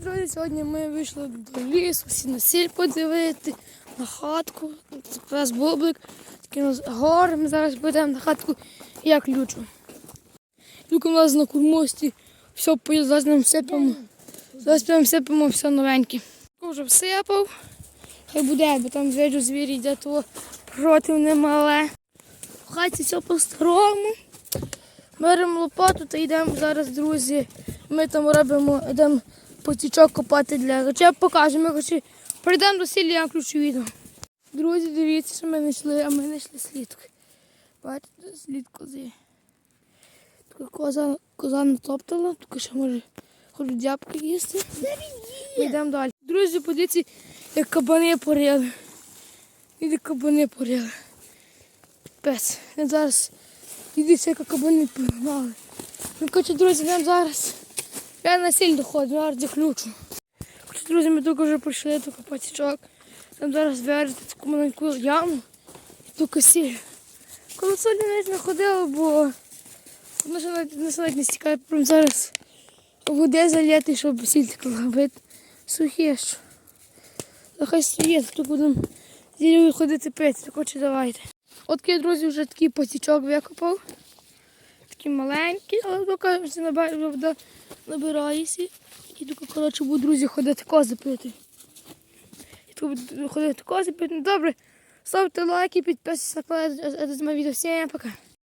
друзі, сьогодні ми вийшли до лісу, всі на сіль подивити, на хатку. Це бублик. Такі у нас гори. Ми зараз підемо на хатку і я ключу. Люк у нас на кормості, все зараз нам сипемо. Зараз прям сипемо все новеньке. Вже всипав. Хай буде, бо там звіджу звірі йде, то проти немале. В хаті все по-старому. Беремо лопату та йдемо зараз, друзі. Ми там робимо, йдемо потічок копати для речей. Покажемо, хочу. Прийдемо до сілля, я включу відео. Друзі, дивіться, що ми знайшли, а ми знайшли слідки. Бачите, слід кози. Коза, коза натоптала, тільки що може хочуть дябки їсти. Ми йдемо далі. Друзі, подивіться, як кабани порили. Іди кабани порили. Пес. Я зараз дивіться, як кабани погнали. Ну, коротше, друзі, нам зараз. Я на сіль доходжу, я. Коротше, друзі, ми тільки вже прийшли до патічок. Там зараз в'яжете таку маленьку яму і тільки сіль. Коли сьогодні навіть не ходила, бо воно ж навіть не стікає, прямо зараз води заліти, щоб сіль ловити. Сухі що. Хай стоїть, то будемо зілю ходити пити, так хоче давайте. От друзі, вже такий потічок викопав. Такий маленький, але поки вже вода набирається. І тут, коротше, буду, друзі, ходити кози пити. І тут буду ходити кози пити. Ну, Добре, ставте лайки, підписуйтесь на канал, Це моє відео. Всім пока.